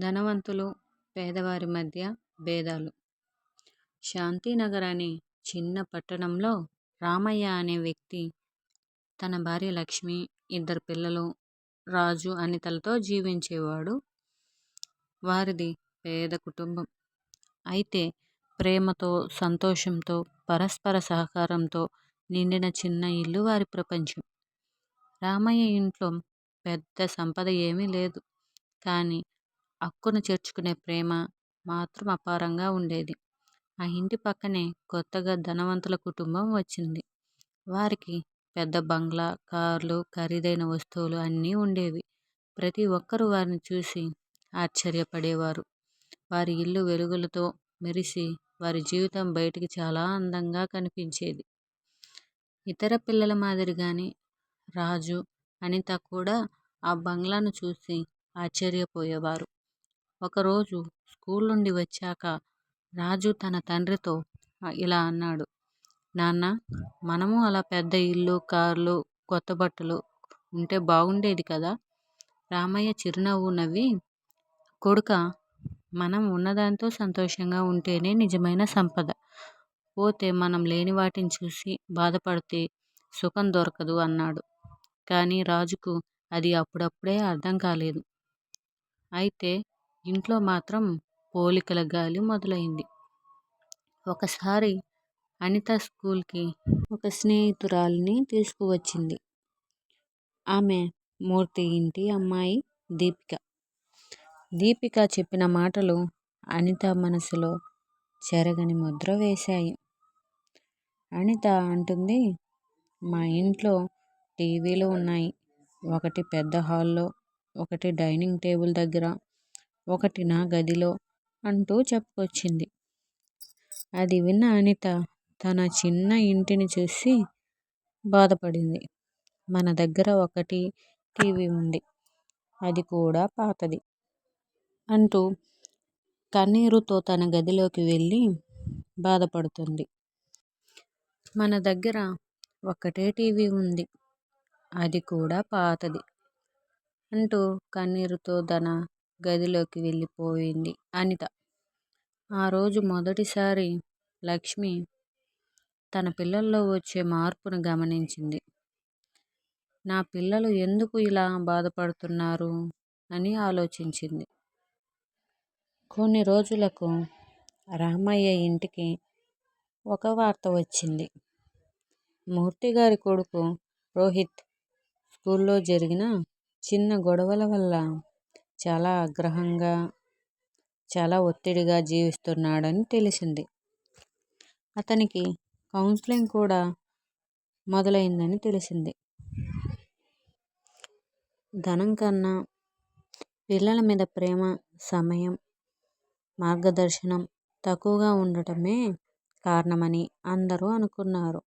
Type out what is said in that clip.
ధనవంతులు పేదవారి మధ్య భేదాలు. శాంతినగర్ అనే చిన్న పట్టణంలో రామయ్య అనే వ్యక్తి తన భార్య లక్ష్మి ఇద్దరు పిల్లలు రాజు అనితలతో జీవించేవాడు. వారిది పేద కుటుంబం. అయితే ప్రేమతో సంతోషంతో పరస్పర సహకారంతో నిండిన చిన్న ఇల్లు వారి ప్రపంచం. రామయ్య ఇంట్లో పెద్ద సంపద ఏమీ లేదు. కానీ అక్కును చేర్చుకునే ప్రేమ మాత్రం అపారంగా ఉండేది. ఆ ఇంటి పక్కనే కొత్తగా ధనవంతుల కుటుంబం వచ్చింది. వారికి పెద్ద బంగ్లా, కార్లు, ఖరీదైన వస్తువులు అన్నీ ఉండేవి. ప్రతి ఒక్కరూ వారిని చూసి ఆశ్చర్యపడేవారు. వారి ఇల్లు వెలుగులతో మెరిసి వారి జీవితం బయటికి చాలా అందంగా కనిపించేది. ఇతర పిల్లల మాదిరిగానే రాజు, అనిత కూడా ఆ బంగ్లాను చూసి ఆశ్చర్యపోయేవారు. ఒకరోజు స్కూల్ నుండి వచ్చాక రాజు తన తండ్రితో ఇలా అన్నాడు. నాన్న మనము అలా పెద్ద ఇల్లు, కార్లు, కొత్త బట్టలు ఉంటే బాగుండేది కదా? రామయ్య చిరునవ్వు నవ్వి కొడుక మనం ఉన్నదానితో సంతోషంగా ఉంటేనే నిజమైన సంపద. పోతే మనం లేని వాటిని చూసి బాధపడితే సుఖం దొరకదు అన్నాడు. కానీ రాజుకు అది అప్పుడప్పుడే అర్థం కాలేదు. అయితే ఇంట్లో మాత్రం పోలికల గాలి మొదలైంది. ఒకసారి అనిత స్కూల్కి ఒక స్నేహితురాలిని తీసుకువచ్చింది. ఆమె మూర్తి ఇంటి అమ్మాయి దీపిక. దీపిక చెప్పిన మాటలు అనిత మనసులో చెరగని ముద్ర వేశాయి. అనిత అంటుంది మా ఇంట్లో టీవీలు ఉన్నాయి. ఒకటి పెద్ద హాల్లో, ఒకటి డైనింగ్ టేబుల్ దగ్గర, ఒకటి నా గదిలో అంటూ చెప్పుకొచ్చింది. అది విన్న అనిత తన చిన్న ఇంటిని చూసి బాధపడింది. మన దగ్గర ఒకటి టీవీ ఉంది. అది కూడా పాతది అంటూ కన్నీరుతో తన గదిలోకి వెళ్ళి బాధపడుతుంది. మన దగ్గర ఒక్కటే టీవీ ఉంది. అది కూడా పాతది అంటూ కన్నీరుతో తన గదిలోకి వెళ్ళిపోయింది అనిత. ఆ రోజు మొదటిసారి లక్ష్మి తన పిల్లల్లో వచ్చే మార్పును గమనించింది. నా పిల్లలు ఎందుకు ఇలా బాధపడుతున్నారు అని ఆలోచించింది. కొన్ని రోజులకు రామయ్య ఇంటికి ఒక వార్త వచ్చింది. మూర్తి గారి కొడుకు రోహిత్ స్కూల్లో జరిగిన చిన్న గొడవల వల్ల చాలా ఆగ్రహంగా, చాలా ఒత్తిడిగా జీవిస్తున్నాడని తెలిసింది. అతనికి కౌన్సిలింగ్ కూడా మొదలైందని తెలిసింది. ధనం కన్నా పిల్లల మీద ప్రేమ, సమయం, మార్గదర్శనం తక్కువగా ఉండటమే కారణమని అందరూ అనుకున్నారు.